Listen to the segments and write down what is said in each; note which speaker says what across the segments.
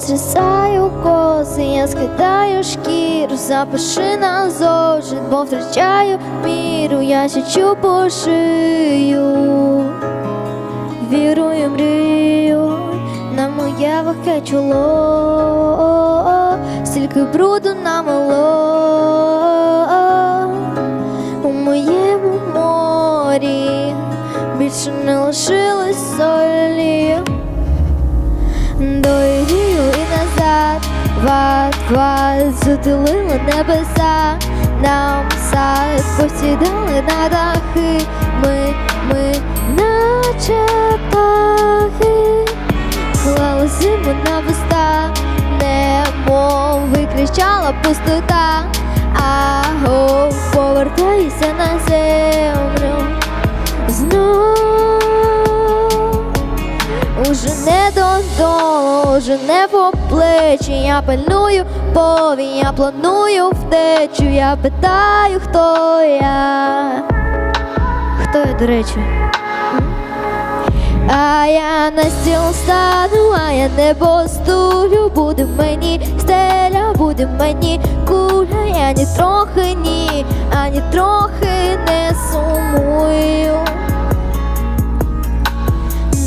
Speaker 1: збираю коси, я скидаю шкіру, запиши на зошит, бо втрачаю міру, я січу по шию, вірую, мрію на моє вахе чоло, стільки бруду намело. У моєму морі, більше не лишилось солі. Дорію ват, небеса, нам сад посідали на дахи, ми, ми, наче птахи, клали зиму на вуста, немов викричала пустота, аго, повертайся на землю не по плечі. Я пильную повінь, я планую втечу. Я питаю, хто я. Хто я, до речі? А я на стіл стану, а я не постулю. Буде мені стеля, буде мені куля. Я ні трохи ні, ані трохи не сумую.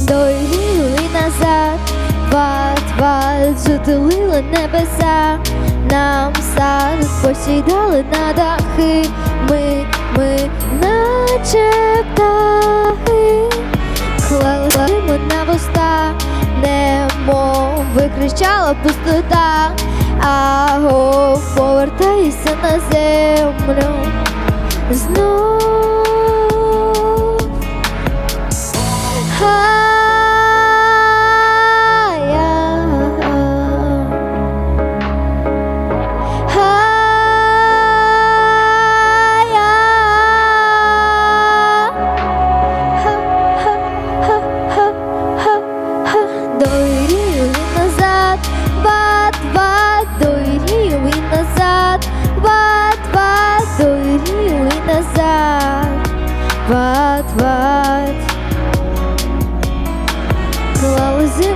Speaker 1: Дорію і назад, ват, ват, затулили небеса, нам сад посідали на дахи, ми, ми, наче птахи, клали на вуста, немов викричала пустота, аго, повертайся на землю. Знов.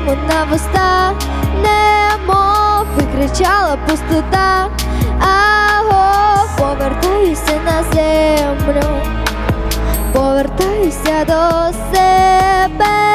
Speaker 1: Зиму на вуста, немов викричала пустота, аго, повертаюся на землю, повертаюся до себе.